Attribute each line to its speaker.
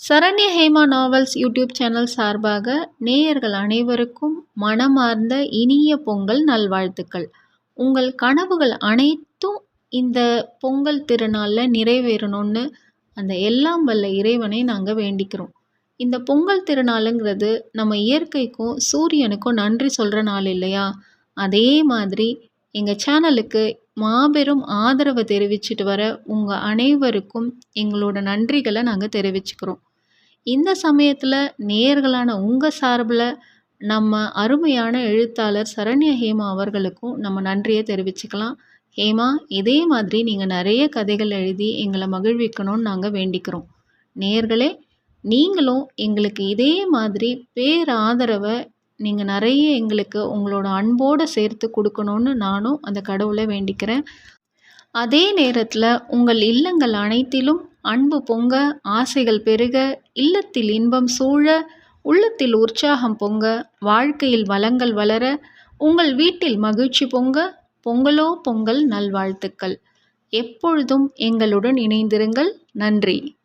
Speaker 1: Saranya Hema novels YouTube channel சார்பாக நேயர்கள் அனைவருக்கும் மனமார்ந்த இனிய பொங்கல் நல்வாழ்த்துக்கள். உங்கள் கனவுகள் அனைத்தும் இந்த பொங்கல் திருநாளில் நிறைவேறணும்னு அந்த எல்லாம் வல்ல இறைவனை நாங்கள் வேண்டிக்கிறோம். இந்த பொங்கல் திருநாளுங்கிறது நம்ம இயற்கைக்கும் சூரியனுக்கும் நன்றி சொல்கிற நாள் இல்லையா? அதே மாதிரி எங்கள் சேனலுக்கு மாபெரும் ஆதரவை தெரிவிச்சிட்டு வர உங்கள் அனைவருக்கும் எங்களோட நன்றிகளை நாங்கள் தெரிவிச்சுக்கிறோம். இந்த சமயத்தில் நேர்களான உங்கள் சார்பில் நம்ம அருமையான எழுத்தாளர் சரண்யா ஹேமா அவர்களுக்கும் நம்ம நன்றியை தெரிவிச்சுக்கலாம். ஹேமா இதே மாதிரி நீங்கள் நிறைய கதைகள் எழுதி எங்களை மகிழ்விக்கணும்னு நாங்கள் வேண்டிக்கிறோம். நேர்களே நீங்களும் எங்களுக்கு இதே மாதிரி பேராதரவை நீங்கள் நிறைய எங்களுக்கு உங்களோட அன்போடு சேர்த்து கொடுக்கணும்னு நானும் அந்த கடவுளை வேண்டிக்கிறேன். அதே நேரத்தில் உங்கள் இல்லங்கள் அனைத்திலும் அன்பு பொங்க ஆசைகள் பெருக இல்லத்தில் இன்பம் சூழ உள்ளத்தில் உற்சாகம் பொங்க வாழ்க்கையில் வளங்கள் வளர உங்கள் வீட்டில் மகிழ்ச்சி பொங்க பொங்கலோ பொங்கல் நல்வாழ்த்துக்கள். எப்பொழுதும் எங்களுடன் இணைந்திருங்கள். நன்றி.